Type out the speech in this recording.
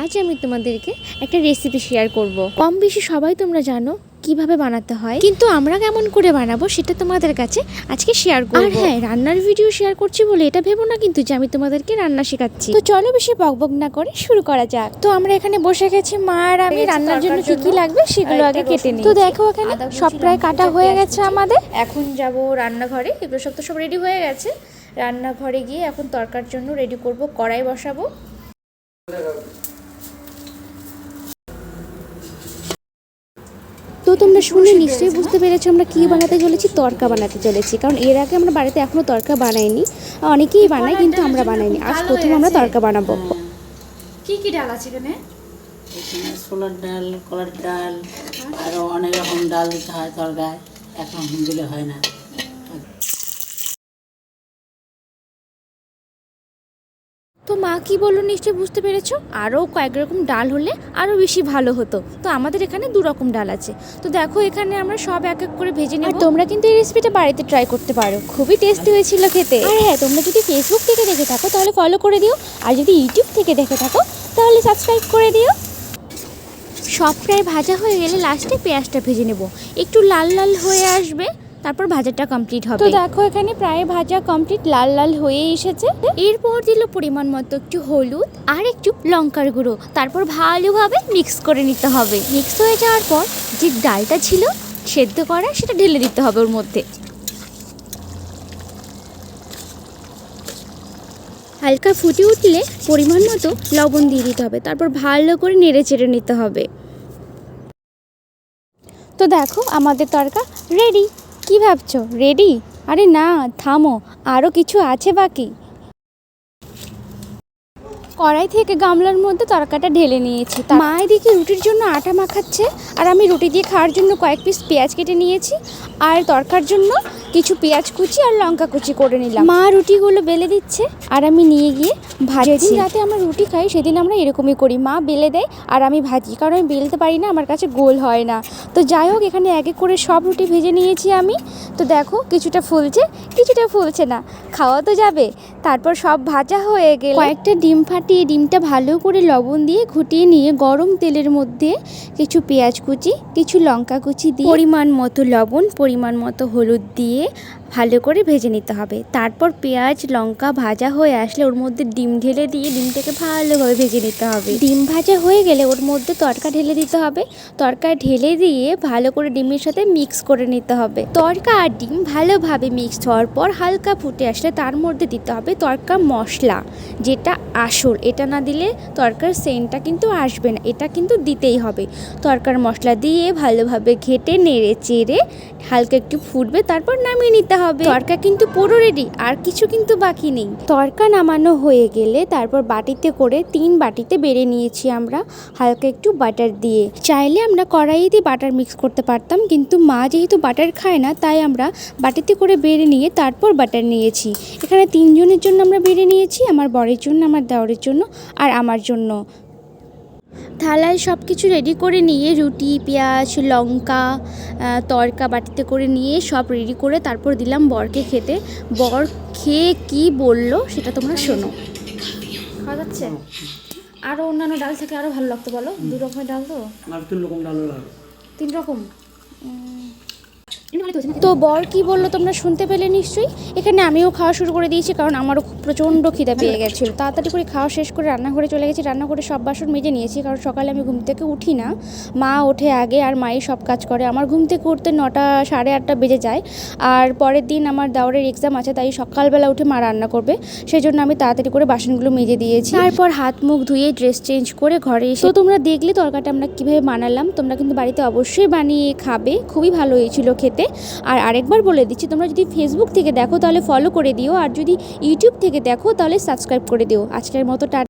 আজ আমি তোমাদেরকে একটা রেসিপি শেয়ার করব। কম বেশি সবাই তোমরা জানো কীভাবে বানাতে হয় কিন্তু আমরা কেমন করে বানাবো সেটা তোমাদের কাছে আজকে শেয়ার করব। আর হ্যাঁ রান্নার ভিডিও শেয়ার করছি বলে এটা ভেবো না কিন্তু যে আমি তোমাদেরকে রান্না শেখাচ্ছি। তো চলো বেশি বকবক না করে শুরু করা যাক। তো আমরা এখানে বসে গেছি মা আর আমি রান্নার জন্য কি কি লাগবে সেগুলো আগে কেটে নিই তো দেখো এখানে সব প্রায় কাটা হয়ে গেছে আমাদের। এখন যাব রান্নাঘরে এগুলো সব তো সব রেডি হয়ে গেছে। রান্নাঘরে গিয়ে এখন তরকার জন্য রেডি করব কড়াই বসাবো। তো তোমরা শুনে নিশ্চয়ই বুঝতে পেরেছ আমরা কী বানাতে চলেছি তরকা বানাতে চলেছি। কারণ এর আগে আমরা বাড়িতে এখনও তরকা বানাইনি। অনেকেই বানাই কিন্তু আমরা বানাইনি। আজ প্রথম আমরা তরকা বানাবো। কি কি ডাল আছে এখানে? এখানে ছোলার ডাল কলার ডাল আরও অনেক রকম ডাল দিতে হয় তরকায়। এখন দিলে হয় না। তো মা কি বলল নিশ্চয়ই বুঝতে পেরেছ? আরও কয়েক রকম ডাল হলে আরও বেশি ভালো হতো। তো আমাদের এখানে দু রকম ডাল আছে। তো দেখো এখানে আমরা সব এক এক করে ভেজে নেব। তোমরা কিন্তু এই রেসিপিটা বাড়িতে ট্রাই করতে পারো। খুবই টেস্টি হয়েছিল খেতে। আর হ্যাঁ তোমরা যদি ফেসবুক থেকে দেখে থাকো তাহলে ফলো করে দিও। আর যদি ইউটিউব থেকে দেখে থাকো তাহলে সাবস্ক্রাইব করে দিও। সব প্রায় ভাজা হয়ে গেলে লাস্টে পেঁয়াজটা ভেজে নেব। একটু লাল লাল হয়ে আসবে। তারপর ভাজাটা কমপ্লিট হবে। তো দেখো এখানে প্রায় ভাজা কমপ্লিট লাল লাল হয়ে এসেছে। এরপর দিল পরিমাণ মতো একটু হলুদ আর একটু লঙ্কার গুঁড়ো। তারপর ভালোভাবে মিক্স করে নিতে হবে। মিক্স হয়ে যাওয়ার পর যে ডালটা ছিল সেদ্ধ করা সেটা ঢেলে দিতে হবে ওর মধ্যে। হালকা ফুটে উঠলে পরিমাণ মতো লবণ দিয়ে দিতে হবে। তারপর ভালো করে নেড়ে চেড়ে নিতে হবে। তো দেখো আমাদের তরকা রেডি কি ভাবছ? রেডি আরে না থামো। আরও কিছু আছে বাকি। কড়াই থেকে গামলার মধ্যে তরকাটা ঢেলে নিয়েছি। তা- মা এদিকে রুটির জন্য আটা মাখাচ্ছে আর আমি রুটি দিয়ে খাওয়ার জন্য কয়েক পিস পেঁয়াজ কেটে নিয়েছি আর তরকার জন্য কিছু পেঁয়াজ কুচি আর লঙ্কা কুচি করে নিলাম। মা রুটিগুলো বেলে দিচ্ছে আর আমি নিয়ে গিয়ে ভাজি যেদিন রাতে আমরা রুটি খাই সেদিন আমরা এরকমই করি। মা বেলে দেয় আর আমি ভাজি কারণ আমি বেলতে পারি না আমার কাছে গোল হয় না। তো যাই হোক এখানে এক এক করে সব রুটি ভেজে নিয়েছি আমি। তো দেখো কিছুটা ফুলছে কিছুটা ফুলছে না। খাওয়া তো যাবে তারপর সব ভাজা হয়ে গেলে। কয়েকটা ডিম ফাটিয়ে ডিমটা ভালো করে লবণ দিয়ে ঘুটিয়ে নিয়ে গরম তেলের মধ্যে কিছু পেঁয়াজ কুচি, কিছু লঙ্কা কুচি দিয়ে পরিমাণ মতো লবণ, পরিমাণ মতো হলুদ দিয়ে ভালো করে ভেজে নিতে হবে। তারপর পেঁয়াজ, লঙ্কা ভাজা হয়ে আসলে ওর মধ্যে ডিম ঢেলে দিয়ে ডিমটাকে ভালোভাবে ভেজে নিতে হবে। ডিম ভাজা হয়ে গেলে ওর মধ্যে তরকা ঢেলে দিতে হবে। তরকা ঢেলে দিয়ে ভালো করে ডিমের সাথে মিক্স করে নিতে হবে। তরকা আর ডিম ভালোভাবে মিক্স হওয়ার পর হালকা ফুটে আসলে তার মধ্যে দিতে হবে তরকা মশলা, যেটা আসল। এটা না দিলে তরকার সেন্টটা কিন্তু আসবে না, এটা কিন্তু দিতেই হবে। তরকার মশলা দিয়ে ভালোভাবে ঘেটে, নেড়ে, চেড়ে হালকা একটু ফুটবে, তারপর নামিয়ে নিতে হবে। তরকা কিন্তু পুরো রেডি আর কিছু কিন্তু বাকি নেই। তরকা নামানো হয়ে গেলে তারপর বাটিতে করে তিন বাটিতে বেড়ে নিয়েছি আমরা, হালকা একটু বাটার দিয়ে। চাইলে আমরা কড়াইয়ে দিয়ে বাটার মিক্স করতে পারতাম, কিন্তু মা যেহেতু বাটার খায় না, তাই আমরা বাটিতে করে বেড়ে নিয়ে তারপর বাটার নিয়েছি। এখানে তিনজনের জন্য আমরা বেড়ে নিয়েছি, আমার বরের জন্য, আমার দেওরের জন্য, আর আমার জন্য। থালায় সব কিছু রেডি করে নিয়ে রুটি পেঁয়াজ লঙ্কা তরকা বাটিতে করে নিয়ে সব রেডি করে তারপর দিলাম বরকে খেতে। বর খেয়ে কি বলল সেটা তোমরা শোনো। খাওয়া যাচ্ছে? আরও অন্যান্য ডাল থেকে আরও ভালো লাগতো বলো। দু রকমের ডাল তো? আর তিন রকম ডাল তিন রকম? তো বর কি বলল তোমরা শুনতে পেলে নিশ্চয়ই? এখানে আমিও খাওয়া শুরু করে দিয়েছি কারণ আমারও খুব প্রচণ্ড খিদা পেয়ে গেছিল। তাড়াতাড়ি করে খাওয়া শেষ করে রান্নাঘরে চলে গেছি। রান্নাঘরে সব বাসন মেজে নিয়েছি কারণ সকালে আমি ঘুম থেকে উঠি না। মা ওঠে আগে আর মাই সব কাজ করে। আমার ঘুম থেকে উঠতে নটা সাড়ে আটটা বেজে যায়। আর পরের দিন আমার দাওরের এক্সাম আছে তাই সকালবেলা উঠে মা রান্না করবে। সেই জন্য আমি তাড়াতাড়ি করে বাসনগুলো মেজে দিয়েছি। তারপর হাত মুখ ধুয়ে ড্রেস চেঞ্জ করে ঘরে এসে তো তোমরা দেখলে তরকাটা আমরা কীভাবে বানালাম। তোমরা কিন্তু বাড়িতে অবশ্যই বানিয়ে খাবে। খুবই ভালো হয়েছিল খেতে। আর আরেকবার বলে দিচ্ছি, তোমরা যদি ফেসবুক থেকে দেখো তাহলে ফলো করে দিও, আর যদি ইউটিউব থেকে দেখো তাহলে সাবস্ক্রাইব করে দিও। আজকের মতো টা